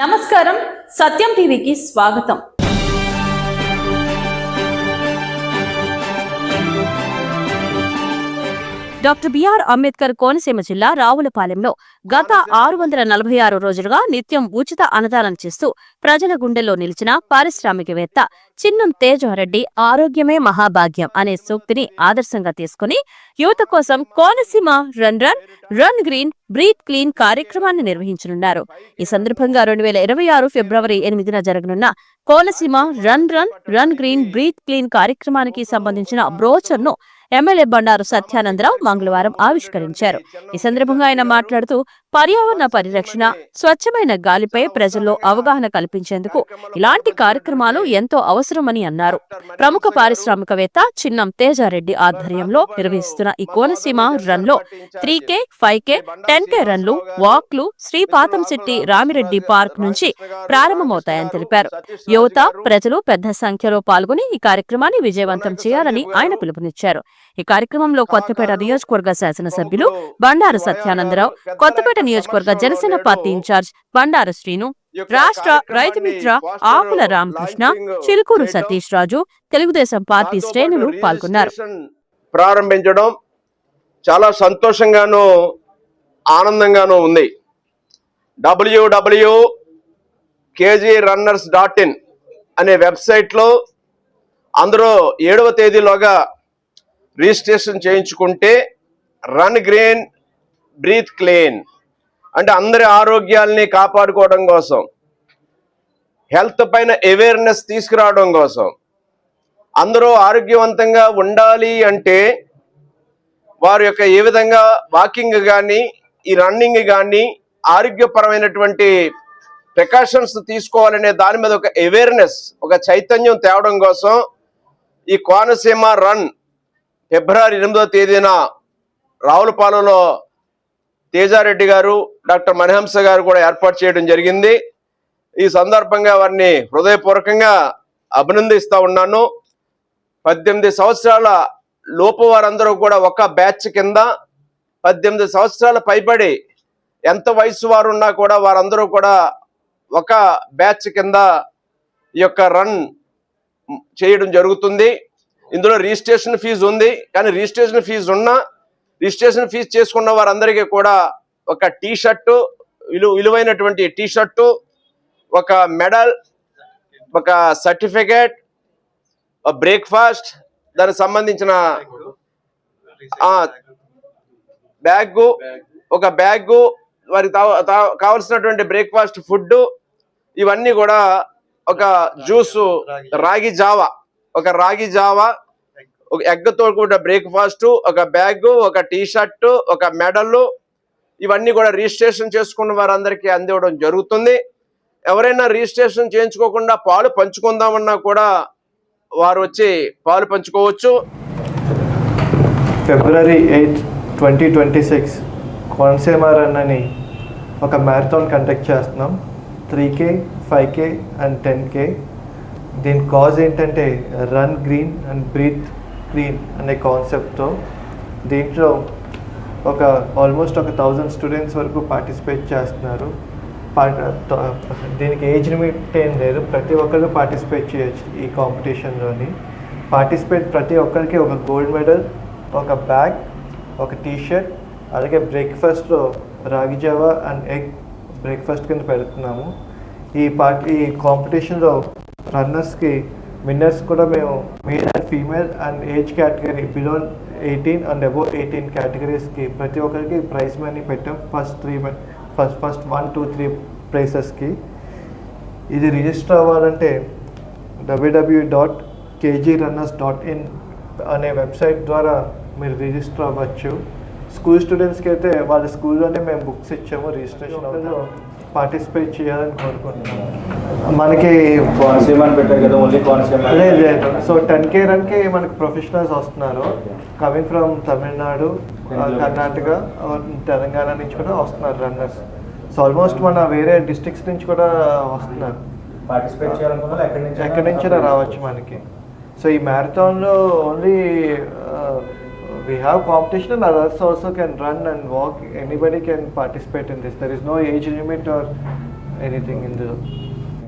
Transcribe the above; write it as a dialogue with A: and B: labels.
A: నమస్కారం సత్యం టీవీకి స్వాగతం డాక్టర్ బిఆర్ అంబేద్కర్ కోనసీమ జిల్లా రావులపాలెంలో గత ఆరు వందల నలభై ఆరు రోజులుగా నిత్యం ఉచిత అన్నదానం చేస్తూ ప్రజల గుండెల్లో నిలిచిన పారిశ్రామికవేత్త చిన్నం తేజారెడ్డి ఆరోగ్యమే మహాభాగ్యం అనే సూక్తిని ఆదర్శంగా తీసుకుని యువత కోసం Konaseema run run run green breathe clean కార్యక్రమాన్ని నిర్వహించనున్నారు ఈ సందర్భంగా రెండు వేల ఇరవై ఆరు ఫిబ్రవరి ఎనిమిదిన జరగనున్న Konaseema run run run green breathe clean కార్యక్రమానికి సంబంధించిన బ్రోచర్ను ఎమ్మెల్యే బండారు సత్యానందరావు మంగళవారం ఆవిష్కరించారు ఈ సందర్భంగా ఆయన మాట్లాడుతూ పర్యావరణ పరిరక్షణ స్వచ్ఛమైన గాలిపై ప్రజల్లో అవగాహన కల్పించేందుకు ఇలాంటి కార్యక్రమాలు ఎంతో అవసరమని అన్నారు ప్రముఖ పారిశ్రామికవేత్త చిన్నం తేజారెడ్డి ఆధ్వర్యంలో నిర్వహిస్తున్న ఈ కోనసీమ రన్ లో three K five K ten K రన్లు వాక్లు శ్రీపాతంశెట్టి రామిరెడ్డి పార్క్ నుంచి ప్రారంభమవుతాయని తెలిపారు యువత ప్రజలు పెద్ద సంఖ్యలో పాల్గొని ఈ కార్యక్రమాన్ని విజయవంతం చేయాలని ఆయన పిలుపునిచ్చారు ఈ కార్యక్రమంలో కొత్తపేట నియోజకవర్గ శాసనసభ్యులు బండారు సత్యానందరావు కొత్తపేట నియోజకవర్గ జనసేన పార్టీ ఇన్ఛార్జ్ బండారు శ్రీను రాష్ట్ర రైతు మిత్ర ఆకుల రామకృష్ణ చిలుకూరు సతీష్ రాజు తెలుగుదేశం పార్టీ శ్రేణులు పాల్గొన్నారు
B: ప్రారంభించడం చాలా సంతోషంగాను ఆనందంగానూ ఉంది WW KG runners dot in అనే వెబ్సైట్లో అందరూ ఏడవ తేదీలోగా రిజిస్ట్రేషన్ చేయించుకుంటే రన్ గ్రీన్ బ్రీత్ క్లీన్ అంటే అందరి ఆరోగ్యాల్ని కాపాడుకోవడం కోసం హెల్త్ పైన అవేర్నెస్ తీసుకురావడం కోసం అందరూ ఆరోగ్యవంతంగా ఉండాలి అంటే వారి యొక్క ఏ విధంగా వాకింగ్ కానీ ఈ రన్నింగ్ కానీ ఆరోగ్యపరమైనటువంటి ప్రికాషన్స్ తీసుకోవాలనే దాని మీద ఒక అవేర్నెస్ ఒక చైతన్యం తేవడం కోసం ఈ కోనసీమ రన్ ఫిబ్రవరి ఎనిమిదో తేదీన రావులపాలెంలో తేజారెడ్డి గారు డాక్టర్ మణిహంస గారు కూడా ఏర్పాటు చేయడం జరిగింది ఈ సందర్భంగా వారిని హృదయపూర్వకంగా అభినందిస్తూ ఉన్నాను పద్దెనిమిది సంవత్సరాల లోపు వారందరూ కూడా ఒక బ్యాచ్ కింద పద్దెనిమిది సంవత్సరాల పైబడి ఎంత వయసు వారు ఉన్నా కూడా వారందరూ కూడా ఒక బ్యాచ్ కింద ఈ యొక్క రన్ చేయడం జరుగుతుంది ఇందులో రిజిస్ట్రేషన్ ఫీజు ఉంది కానీ రిజిస్ట్రేషన్ ఫీజు ఉన్నా రిజిస్ట్రేషన్ ఫీజు చేసుకున్న వారందరికీ కూడా ఒక టీ షర్టు విలు విలువైనటువంటి టీ షర్టు ఒక మెడల్ ఒక సర్టిఫికేట్ బ్రేక్ఫాస్ట్ దానికి సంబంధించిన బ్యాగు ఒక బ్యాగు వారికి కావలసినటువంటి బ్రేక్ఫాస్ట్ ఫుడ్ ఇవన్నీ కూడా ఒక జ్యూసు రాగి జావా ఒక రాగి జావా ఒక ఎగ్గతో కూడిన బ్రేక్ఫాస్ట్ ఒక బ్యాగ్ ఒక టీ షర్ట్ ఒక మెడల్ ఇవన్నీ కూడా రిజిస్ట్రేషన్ చేసుకున్న వారందరికీ అందివ్వడం జరుగుతుంది ఎవరైనా రిజిస్ట్రేషన్ చేయించుకోకుండా పాలు పంచుకుందామన్నా కూడా వారు వచ్చి పాలు పంచుకోవచ్చు
C: February eighth twenty twenty six run అని ఒక మ్యారథాన్ కండక్ట్ చేస్తున్నాం three K five K and ten K దీని కాజ్ ఏంటంటే run green and breathe green అనే కాన్సెప్ట్తో దీంట్లో ఒక ఆల్మోస్ట్ ఒక థౌజండ్ స్టూడెంట్స్ వరకు పార్టిసిపేట్ చేస్తున్నారు దీనికి ఏజ్ లిమిట్ ఏం లేదు ప్రతి ఒక్కరు పార్టిసిపేట్ చేయొచ్చు ఈ కాంపిటీషన్లోని పార్టిసిపేట్ ప్రతి ఒక్కరికి ఒక గోల్డ్ మెడల్ ఒక బ్యాగ్ ఒక టీషర్ట్ అలాగే బ్రేక్ఫాస్ట్లో రాగి జావా అండ్ ఎగ్ బ్రేక్ఫాస్ట్ కింద పెడుతున్నాము ఈ పార్టీ ఈ కాంపిటీషన్లో రన్నర్స్కి విన్నర్స్ కూడా మేము male and female and age category below eighteen and above eighteen కేటగిరీస్కి ప్రతి ఒక్కరికి ప్రైజ్ మనీ పెట్టాం first three first first one two three ప్రైసెస్కి ఇది రిజిస్టర్ అవ్వాలంటే WW dot KG runners dot in అనే వెబ్సైట్ ద్వారా మీరు రిజిస్టర్ అవ్వచ్చు స్కూల్ స్టూడెంట్స్కి అయితే వాళ్ళ స్కూల్లోనే మేము బుక్స్ ఇచ్చాము రిజిస్ట్రేషన్ పార్టిసిపేట్ చేయాలని కోరుకుంటున్నాను మనకి
D: సో టెన్ కే కి మనకి ప్రొఫెషనల్స్ వస్తున్నారు కమింగ్ ఫ్రమ్ తమిళనాడు కర్ణాటక తెలంగాణ నుంచి కూడా వస్తున్నారు రన్నర్స్ సో ఆల్మోస్ట్ మన వేరే డిస్ట్రిక్ట్స్ నుంచి కూడా వస్తున్నారు ఎక్కడి నుంచి రావచ్చు మనకి సో ఈ మ్యారథాన్లో only we have competition and others also can run and walk. Anybody can participate in this. There is no age limit or anything in the